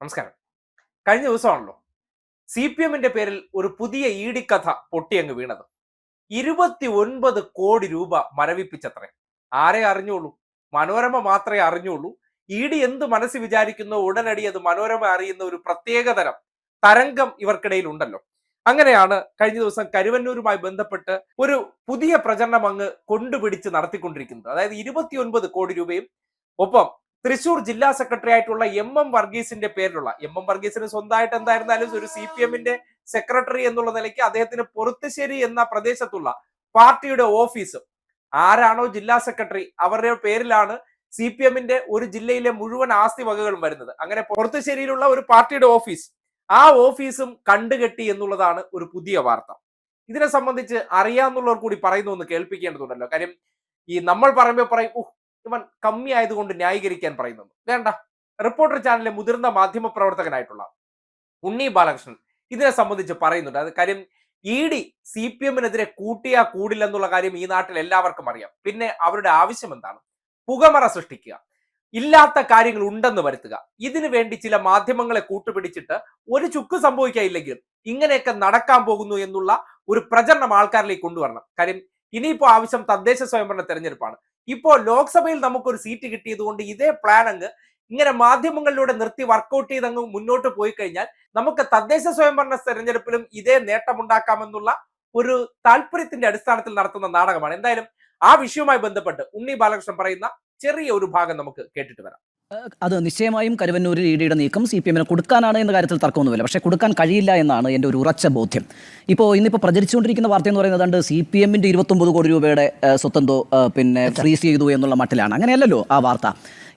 നമസ്കാരം. കഴിഞ്ഞ ദിവസമാണല്ലോ. C P എമ്മിന്റെ പേരിൽ ഒരു പുതിയ ഇ കഥ പൊട്ടിയങ്ങ് വീണത്. ഇരുപത്തി ഒൻപത് കോടി രൂപ മരവിപ്പിച്ചത്രേ. ആരെ അറിഞ്ഞോളൂ? മനോരമ മാത്രമേ അറിഞ്ഞുള്ളൂ ഇ ഡി എന്ത് മനസ്സ് വിചാരിക്കുന്നോ ഉടനടി അത് മനോരമ അറിയുന്ന ഒരു പ്രത്യേകതരം തരംഗം ഇവർക്കിടയിൽ ഉണ്ടല്ലോ അങ്ങനെയാണ് കഴിഞ്ഞ ദിവസം കരുവന്നൂരുമായി ബന്ധപ്പെട്ട് ഒരു പുതിയ പ്രചരണം അങ്ങ് കൊണ്ടുപിടിച്ച് നടത്തിക്കൊണ്ടിരിക്കുന്നത്. അതായത് ഇരുപത്തിയൊൻപത് കോടി രൂപയും ഒപ്പം തൃശൂർ ജില്ലാ സെക്രട്ടറി ആയിട്ടുള്ള എം എം വർഗീസിന്റെ പേരിലുള്ള എം എം വർഗീസിന് സ്വന്തമായിട്ട് എന്തായിരുന്നാലും ഒരു സി പി എമ്മിന്റെ സെക്രട്ടറി എന്നുള്ള നിലയ്ക്ക് അദ്ദേഹത്തിന് പൊറുത്തുശ്ശേരി എന്ന പ്രദേശത്തുള്ള പാർട്ടിയുടെ ഓഫീസ് ആരാണോ ജില്ലാ സെക്രട്ടറി അവരുടെ പേരിലാണ് സി പി എമ്മിന്റെ ഒരു ജില്ലയിലെ മുഴുവൻ ആസ്തി വകകളും വരുന്നത്. അങ്ങനെ പൊറുത്തുശ്ശേരിയിലുള്ള ഒരു പാർട്ടിയുടെ ഓഫീസ് ആ ഓഫീസും കണ്ടുകെട്ടി എന്നുള്ളതാണ് ഒരു പുതിയ വാർത്ത. ഇതിനെ സംബന്ധിച്ച് അറിയാവുന്നവർ കൂടി പറയുന്നു എന്ന് കേൾപ്പിക്കേണ്ടതുണ്ടല്ലോ. കാര്യം ഈ നമ്മൾ പറയുമ്പോൾ പറയും "ഉഹ്, ഇവൻ കമ്മി ആയതുകൊണ്ട് ന്യായീകരിക്കാൻ പറയുന്നത്. വേണ്ട. റിപ്പോർട്ടർ ചാനലിലെ മുതിർന്ന മാധ്യമ പ്രവർത്തകനായിട്ടുള്ള ഉണ്ണി ബാലകൃഷ്ണൻ ഇതിനെ സംബന്ധിച്ച് പറയുന്നുണ്ട്. അത് കാര്യം ഇ ഡി സി പി എമ്മിനെതിരെ കൂട്ടിയാ കൂടില്ലെന്നുള്ള കാര്യം ഈ നാട്ടിൽ എല്ലാവർക്കും അറിയാം. പിന്നെ അവരുടെ ആവശ്യം എന്താണ്? പുകമറ സൃഷ്ടിക്കുക. ഇല്ലാത്ത കാര്യങ്ങൾ ഉണ്ടെന്ന് വരുത്തുക. ഇതിനു വേണ്ടി ചില മാധ്യമങ്ങളെ കൂട്ടുപിടിച്ചിട്ട് ഒരു ചുക്ക് സംഭവിക്കാനില്ലെങ്കിലും ഇങ്ങനെയൊക്കെ നടക്കാൻ പോകുന്നു എന്നുള്ള ഒരു പ്രചരണം ആൾക്കാരിലേക്ക് കൊണ്ടുവരണം. കാര്യം ഇനിയിപ്പോ ആവശ്യം തദ്ദേശ സ്വയംഭരണ തെരഞ്ഞെടുപ്പാണ്. ഇപ്പോ ലോക്സഭയിൽ നമുക്കൊരു സീറ്റ് കിട്ടിയത് കൊണ്ട് ഇതേ പ്ലാൻ അങ്ങ് ഇങ്ങനെ മാധ്യമങ്ങളിലൂടെ നിർത്തി വർക്കൗട്ട് ചെയ്ത് അങ്ങ് മുന്നോട്ട് പോയി കഴിഞ്ഞാൽ നമുക്ക് തദ്ദേശ സ്വയംഭരണ തെരഞ്ഞെടുപ്പിലും ഇതേ നേട്ടമുണ്ടാക്കാമെന്നുള്ള ഒരു താല്പര്യത്തിന്റെ അടിസ്ഥാനത്തിൽ നടത്തുന്ന നാടകമാണ്. എന്തായാലും ആ വിഷയവുമായി ബന്ധപ്പെട്ട് ഉണ്ണി ബാലകൃഷ്ണൻ പറയുന്ന ചെറിയ ഒരു ഭാഗം നമുക്ക് കേട്ടിട്ട് വരാം. അത് നിശ്ചയമായും കരുവന്നൂരിൽ ഇ ഡിയുടെ നീക്കം സി പി എമ്മിന് കൊടുക്കാനാണ് എന്ന കാര്യത്തിൽ തർക്കമൊന്നുമില്ല. പക്ഷേ കൊടുക്കാൻ കഴിയില്ല എന്നാണ് എന്റെ ഒരു ഉറച്ച ബോധ്യം. ഇപ്പോൾ ഇന്നിപ്പോൾ പ്രചരിച്ചുകൊണ്ടിരിക്കുന്ന വാർത്ത എന്ന് പറയുന്നത് കണ്ട് സി പി എമ്മിന്റെ ഇരുപത്തൊമ്പത് കോടി രൂപയുടെ സ്വത്തന്തോ പിന്നെ ഫ്രീസ് ചെയ്തു എന്നുള്ള മട്ടിലാണ്. അങ്ങനെയല്ലല്ലോ ആ വാർത്ത.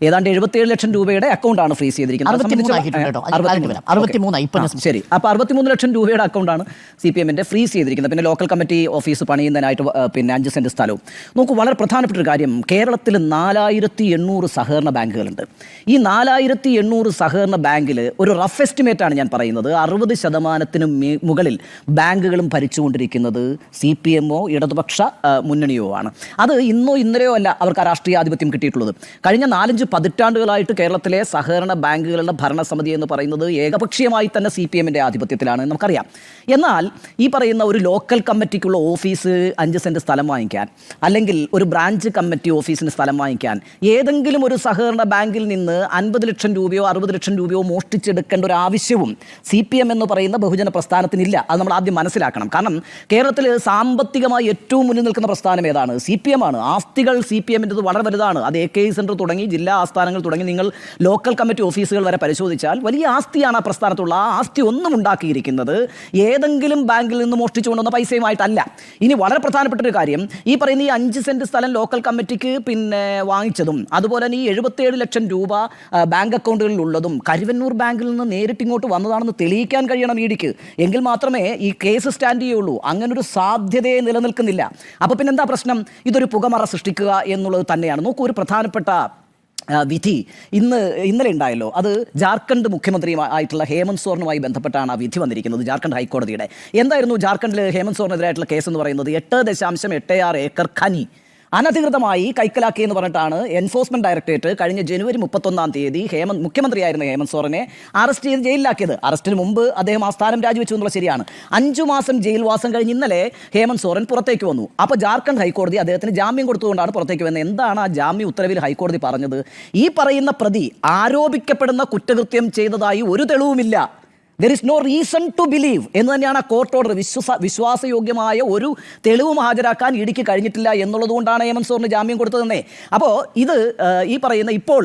ഏതാണ്ട് എഴുപത്തിയേഴ് ലക്ഷം രൂപയുടെ അക്കൗണ്ടാണ് ഫ്രീസ് ചെയ്തിരിക്കുന്നത്. ശരി. അപ്പോൾ അറുപത്തിമൂന്ന് ലക്ഷം രൂപയുടെ അക്കൗണ്ടാണ് സി പി എമ്മിന്റെ ഫ്രീസ് ചെയ്തിരിക്കുന്നത്. പിന്നെ ലോക്കൽ കമ്മിറ്റി ഓഫീസ് പണിയുന്നതിനായിട്ട് പിന്നെ അഞ്ച് സെന്റ് സ്ഥലവും. നോക്കൂ വളരെ പ്രധാനപ്പെട്ട ഒരു കാര്യം. കേരളത്തിൽ നാലായിരത്തി എണ്ണൂറ് സഹകരണ ബാങ്കുകളുണ്ട്. ഈ നാലായിരത്തി എണ്ണൂറ് സഹകരണ ബാങ്കിൽ ഒരു റഫ് എസ്റ്റിമേറ്റ് ആണ് ഞാൻ പറയുന്നത്. അറുപത് ശതമാനത്തിന് മുകളിൽ ബാങ്കുകളും ഭരിച്ചുകൊണ്ടിരിക്കുന്നത് സി പി എമ്മോ ഇടതുപക്ഷ മുന്നണിയോ ആണ്. അത് ഇന്നോ ഇന്നലെയോ അല്ല അവർക്ക് ആ രാഷ്ട്രീയ ആധിപത്യം കിട്ടിയിട്ടുള്ളത്. കഴിഞ്ഞ നാലഞ്ച് പതിറ്റാണ്ടുകളായിട്ട് കേരളത്തിലെ സഹകരണ ബാങ്കുകളുടെ ഭരണസമിതി എന്ന് പറയുന്നത് ഏകപക്ഷീയമായി തന്നെ സി പി എമ്മിന്റെ ആധിപത്യത്തിലാണ് നമുക്കറിയാം. എന്നാൽ ഈ പറയുന്ന ഒരു ലോക്കൽ കമ്മിറ്റിക്കുള്ള ഓഫീസ് അഞ്ച് സെന്റ് സ്ഥലം വാങ്ങിക്കാൻ അല്ലെങ്കിൽ ഒരു ബ്രാഞ്ച് കമ്മിറ്റി ഓഫീസിന് സ്ഥലം വാങ്ങിക്കാൻ ഏതെങ്കിലും ഒരു സഹകരണ ബാങ്കിൽ നിന്ന് അൻപത് ലക്ഷം രൂപയോ അറുപത് ലക്ഷം രൂപയോ മോഷ്ടിച്ചെടുക്കേണ്ട ഒരു ആവശ്യവും സി പി എം എന്ന് പറയുന്ന ബഹുജന പ്രസ്ഥാനത്തിനില്ല. അത് നമ്മൾ ആദ്യം മനസ്സിലാക്കണം. കാരണം കേരളത്തിൽ സാമ്പത്തികമായി ഏറ്റവും മുന്നിൽ നിൽക്കുന്ന പ്രസ്ഥാനം ഏതാണ്? സി പി എം ആണ്. ആസ്തികൾ സി പി എമ്മിന്റെത് വളരെ വലുതാണ്. അത് എ കെ ഇ സെന്റർ തുടങ്ങി ജില്ലാ ആസ്ഥാനങ്ങൾ തുടങ്ങി നിങ്ങൾ ലോക്കൽ കമ്മിറ്റി ഓഫീസുകൾ വരെ പരിശോധിച്ചാൽ വലിയ ആസ്തിയാണ് ആ പ്രസ്ഥാനത്തുള്ള. ആ ആസ്തി ഒന്നും ഉണ്ടാക്കിയിരിക്കുന്നത് ഏതെങ്കിലും ബാങ്കിൽ നിന്ന് മോഷ്ടിച്ചു കൊണ്ടുവന്ന പൈസയുമായിട്ടല്ല. ഇനി വളരെ പ്രധാനപ്പെട്ട ഒരു കാര്യം ഈ പറയുന്ന ഈ അഞ്ച് സെന്റ് സ്ഥലം ലോക്കൽ കമ്മിറ്റിക്ക് പിന്നെ വാങ്ങിച്ചതും അതുപോലെ തന്നെ ഈ എഴുപത്തേഴ് ലക്ഷം രൂപ ബാങ്ക് അക്കൗണ്ടുകളിൽ ഉള്ളതും കരുവന്നൂർ ബാങ്കിൽ നിന്ന് നേരിട്ട് ഇങ്ങോട്ട് വന്നതാണെന്ന് തെളിയിക്കാൻ കഴിയണം ഇടിക്ക് എങ്കിൽ മാത്രമേ ഈ കേസ് സ്റ്റാൻഡ് ചെയ്യുള്ളൂ. അങ്ങനൊരു സാധ്യതയെ നിലനിൽക്കുന്നില്ല. അപ്പോൾ പിന്നെന്താ പ്രശ്നം? ഇതൊരു പുകമറ സൃഷ്ടിക്കുക എന്നുള്ളത് തന്നെയാണ്. നോക്കൂ ഒരു പ്രധാനപ്പെട്ട വിധി ഇന്ന് ഇന്നലെ ഉണ്ടായല്ലോ. അത് ജാർഖണ്ഡ് മുഖ്യമന്ത്രി ആയിട്ടുള്ള ഹേമന്ത് സോറിനുമായി ബന്ധപ്പെട്ടാണ് ആ വിധി വന്നിരിക്കുന്നത് ജാർഖണ്ഡ് ഹൈക്കോടതിയുടെ. എന്തായിരുന്നു ജാർഖണ്ഡിൽ ഹേമന്ത് സോറിനെതിരായിട്ടുള്ള കേസ് എന്ന് പറയുന്നത്? എട്ട് ദശാംശം എട്ട് ആറ് ഏക്കർ ഖനി. അനധികൃതമായി കൈക്കലാക്കി എന്ന് പറഞ്ഞിട്ടാണ് എൻഫോഴ്സ്മെന്റ് ഡയറക്ടറേറ്റ് കഴിഞ്ഞ ജനുവരി മുപ്പത്തൊന്നാം തീയതി ഹേമന്ത് മുഖ്യമന്ത്രിയായിരുന്ന ഹേമന്ത് സോറനെ അറസ്റ്റ് ചെയ്ത് ജയിലിലാക്കിയത്. അറസ്റ്റിന് മുമ്പ് അദ്ദേഹം ആ സ്ഥാനം രാജിവെച്ചു എന്നുള്ള ശരിയാണ്. അഞ്ചു മാസം ജയിൽവാസം കഴിഞ്ഞ് ഇന്നലെ ഹേമന്ത് സോറൻ പുറത്തേക്ക് വന്നു. അപ്പോൾ ജാർഖണ്ഡ് ഹൈക്കോടതി അദ്ദേഹത്തിന് ജാമ്യം കൊടുത്തുകൊണ്ടാണ് പുറത്തേക്ക് വന്നത് എന്താണ് ആ ജാമ്യ ഉത്തരവിൽ ഹൈക്കോടതി പറഞ്ഞത്? ഈ പറയുന്ന പ്രതി ആരോപിക്കപ്പെടുന്ന കുറ്റകൃത്യം ചെയ്തതായി ഒരു തെളിവുമില്ല. There is no reason to believe എന്ന് തന്നെയാണ് ആ കോർട്ട് ഓർഡർ വിശ്വസ വിശ്വാസയോഗ്യമായ ഒരു തെളിവും ഹാജരാക്കാൻ ഇടിക്ക് കഴിഞ്ഞിട്ടില്ല എന്നുള്ളതുകൊണ്ടാണ് ഹേമന്ത് സോറിന് ജാമ്യം കൊടുത്തതെന്നേ. അപ്പോൾ ഇത് ഈ പറയുന്ന ഇപ്പോൾ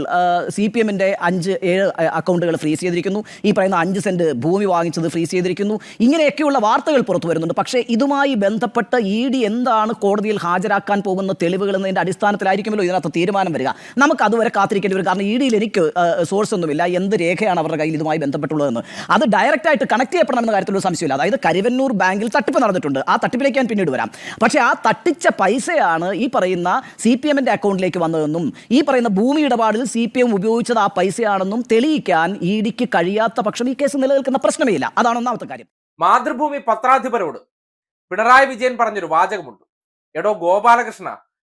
സി പി എമ്മിന്റെ അഞ്ച് ഏഴ് അക്കൗണ്ടുകൾ ഫ്രീസ് ചെയ്തിരിക്കുന്നു. ഈ പറയുന്ന അഞ്ച് സെന്റ് ഭൂമി വാങ്ങിച്ചത് ഫ്രീസ് ചെയ്തിരിക്കുന്നു. ഇങ്ങനെയൊക്കെയുള്ള വാർത്തകൾ പുറത്തു വരുന്നുണ്ട്. പക്ഷേ ഇതുമായി ബന്ധപ്പെട്ട് ഇ ഡി എന്താണ് കോടതിയിൽ ഹാജരാക്കാൻ പോകുന്ന തെളിവുകൾ എന്നതിന്റെ അടിസ്ഥാനത്തിലായിരിക്കുമല്ലോ ഇതിനകത്ത് തീരുമാനം വരിക. നമുക്ക് അതുവരെ കാത്തിരിക്കേണ്ടി വരും. കാരണം ഇ ഡിയിൽ എനിക്ക് സോഴ്സ് ഒന്നുമില്ല. എന്ത് രേഖയാണ് അവരുടെ കയ്യിൽ ഇതുമായി ബന്ധപ്പെട്ടുള്ളതെന്ന്. അത് ഡയറക്റ്റ് ആയിട്ട് കണക്ട് ചെയ്യപ്പെടണം എന്ന കാര്യത്തിൽ ഒരു സംശയമില്ല. അതായത് കരുവന്നൂർ ബാങ്കിൽ തട്ടിപ്പ് നടന്നിട്ടുണ്ട്. ആ തട്ടിപ്പിലേക്ക് ഞാൻ പിന്നീട് വരാം. പക്ഷേ ആ തട്ടിച്ച പൈസയാണ് ഈ പറയുന്ന സി പി എമ്മിന്റെ അക്കൗണ്ടിലേക്ക് വന്നതെന്നും ഈ പറയുന്ന ഭൂമി ഇടപാടിൽ സി പി എം ഉപയോഗിച്ചത് ആ പൈസയാണെന്നും തെളിയിക്കാൻ ഇ ഡിക്ക് കഴിയാത്ത പക്ഷം ഈ കേസ് നിലനിൽക്കുന്ന പ്രശ്നമേ ഇല്ല അതാണ് ഒന്നാമത്തെ കാര്യം. മാതൃഭൂമി പത്രാധിപരോട് പിണറായി വിജയൻ പറഞ്ഞൊരു വാചകമുണ്ട്. എടോ ഗോപാലകൃഷ്ണ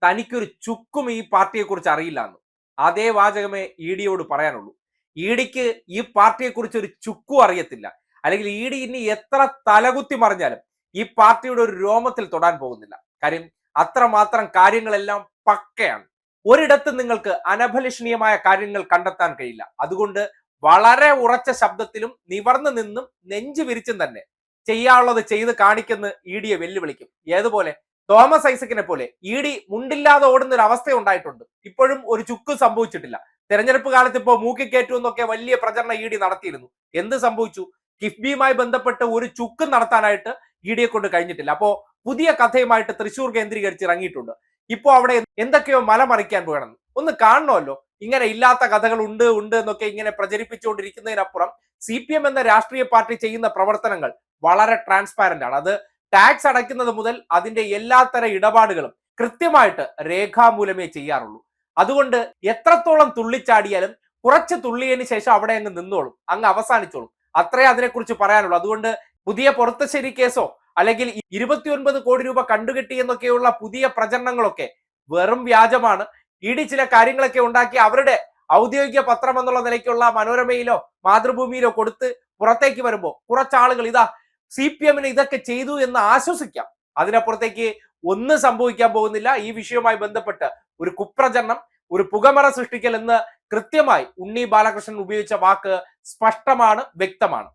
തനിക്കൊരു ചുക്കും ഈ പാർട്ടിയെക്കുറിച്ച് അറിയില്ല എന്ന് അതേ വാചകമേ ഇ ഡിയോട് പറയാനുള്ളൂ. ഇഡിക്ക് ഈ പാർട്ടിയെ കുറിച്ച് ഒരു ചുക്കും അറിയത്തില്ല. അല്ലെങ്കിൽ ഇ ഡി ഇനി എത്ര തലകുത്തി മറിഞ്ഞാലും ഈ പാർട്ടിയുടെ ഒരു രോമത്തിൽ തൊടാൻ പോകുന്നില്ല. കാര്യം അത്രമാത്രം കാര്യങ്ങളെല്ലാം പക്കയാണ്. ഒരിടത്ത് നിങ്ങൾക്ക് അനഭലഷണീയമായ കാര്യങ്ങൾ കണ്ടെത്താൻ കഴിയില്ല. അതുകൊണ്ട് വളരെ ഉറച്ച ശബ്ദത്തിലും നിവർന്നു നിന്നും നെഞ്ചു വിരിച്ചും തന്നെ ചെയ്യാനുള്ളത് ചെയ്ത് കാണിക്കുന്ന ഇ ഡിയെ വെല്ലുവിളിക്കും. ഏതുപോലെ? തോമസ് ഐസക്കിനെ പോലെ ഇ ഡി മുണ്ടില്ലാതെ ഓടുന്ന ഒരു അവസ്ഥ ഉണ്ടായിട്ടുണ്ട് ഇപ്പോഴും ഒരു ചുക്കും സംഭവിച്ചിട്ടില്ല. തെരഞ്ഞെടുപ്പ് കാലത്ത് ഇപ്പോൾ മൂക്കിക്കേറ്റു എന്നൊക്കെ വലിയ പ്രചരണം ഇ ഡി നടത്തിയിരുന്നു. എന്ത് സംഭവിച്ചു? കിഫ്ബിയുമായി ബന്ധപ്പെട്ട് ഒരു ചുക്കും നടത്താനായിട്ട് ഇ ഡിയെ കൊണ്ട് കഴിഞ്ഞിട്ടില്ല. അപ്പോ പുതിയ കഥയുമായിട്ട് തൃശൂർ കേന്ദ്രീകരിച്ച് ഇറങ്ങിയിട്ടുണ്ട്. ഇപ്പോ അവിടെ എന്തൊക്കെയോ മലമറിക്കാൻ പോകണം. ഒന്ന് കാണണമല്ലോ. ഇങ്ങനെ ഇല്ലാത്ത കഥകൾ ഉണ്ട് ഉണ്ട് എന്നൊക്കെ ഇങ്ങനെ പ്രചരിപ്പിച്ചുകൊണ്ടിരിക്കുന്നതിനപ്പുറം സി പി എം എന്ന രാഷ്ട്രീയ പാർട്ടി ചെയ്യുന്ന പ്രവർത്തനങ്ങൾ വളരെ ട്രാൻസ്പാരന്റ് ആണ്. അത് ടാക്സ് അടയ്ക്കുന്നത് മുതൽ അതിന്റെ എല്ലാത്തര ഇടപാടുകളും കൃത്യമായിട്ട് രേഖാമൂലമേ ചെയ്യാറുള്ളൂ. അതുകൊണ്ട് എത്രത്തോളം തുള്ളിച്ചാടിയാലും കുറച്ച് തുള്ളിയതിന് ശേഷം അവിടെ അങ്ങ് നിന്നോളും അങ്ങ് അവസാനിച്ചോളും. അത്രേ അതിനെക്കുറിച്ച് പറയാനുള്ളൂ. അതുകൊണ്ട് പുതിയ പുറത്തശ്ശേരി കേസോ അല്ലെങ്കിൽ ഇരുപത്തിയൊൻപത് കോടി രൂപ കണ്ടുകെട്ടി എന്നൊക്കെയുള്ള പുതിയ പ്രചരണങ്ങളൊക്കെ വെറും വ്യാജമാണ്. ഇ ഡി ചില കാര്യങ്ങളൊക്കെ ഉണ്ടാക്കി അവരുടെ ഔദ്യോഗിക പത്രം എന്നുള്ള നിലയ്ക്കുള്ള മനോരമയിലോ മാതൃഭൂമിയിലോ കൊടുത്ത് പുറത്തേക്ക് വരുമ്പോൾ കുറച്ചാളുകൾ ഇതാ സി പി എമ്മിന് ഇതൊക്കെ ചെയ്തു എന്ന് ആശ്വസിക്കാം. അതിനപ്പുറത്തേക്ക് ഒന്നും സംഭവിക്കാൻ പോകുന്നില്ല. ഈ വിഷയവുമായി ബന്ധപ്പെട്ട് ഒരു കുപ്രചരണം ഒരു പുകമറ സൃഷ്ടിക്കൽ എന്ന് കൃത്യമായി ഉണ്ണി ബാലകൃഷ്ണൻ ഉപയോഗിച്ച വാക്ക് സ്പഷ്ടമാണ് വ്യക്തമാണ്.